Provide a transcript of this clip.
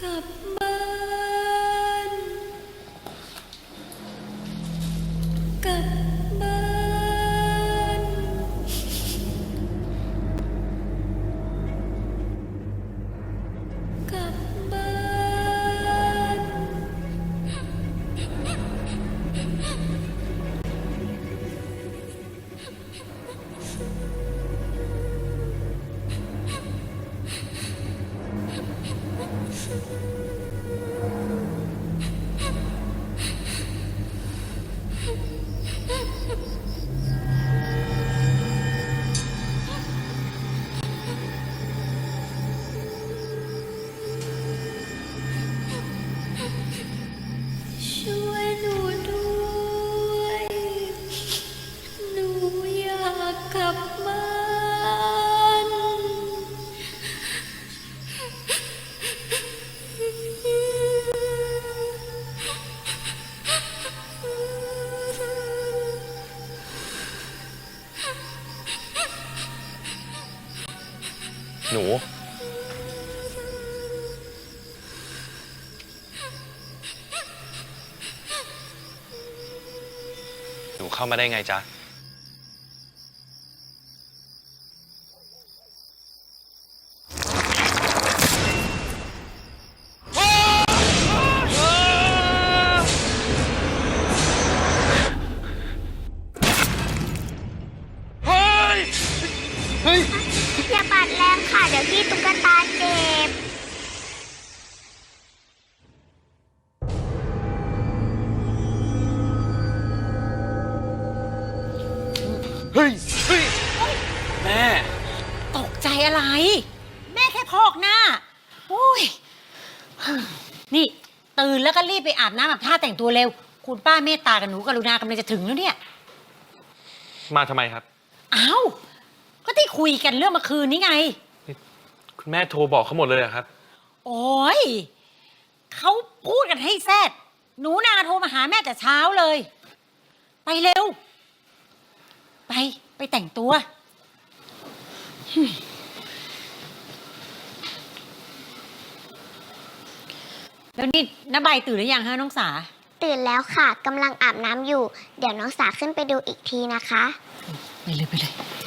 กลับบ้านกลับ ช่ หนู หนูเข้ามาได้ไงจ๊ะ เฮ้ย อย่าปัดแรงค่ะ เดี๋ยวพี่ตุ๊กตาเจ็บ เฮ้ยเฮ้ยแม่ ตกใจอะไร แม่แค่พอกหน้าโอ้ย นี่ตื่นแล้วก็รีบไปอาบน้ำแบบท่าแต่งตัวเร็ว คุณป้าเมตตากับหนูกรุณากำลังจะถึงแล้วเนี่ย มาทำไมครับอ้าว ก็ที่คุยกันเรื่องเมื่อคืนนี้ไง คุณแม่โทรบอกเขาหมดเลยเหรอครับ โอ้ยเขาพูดกันให้แซดหนูนาโทรมาหาแม่แต่เช้าเลย ไปเร็ว ไปไปแต่งตัว แล้วนี่น้าใบตื่นหรือยังฮะน้องสา ตื่นแล้วค่ะกำลังอาบน้ำอยู่ เดี๋ยวน้องสาขึ้นไปดูอีกทีนะคะ ไปเลยไปเลยค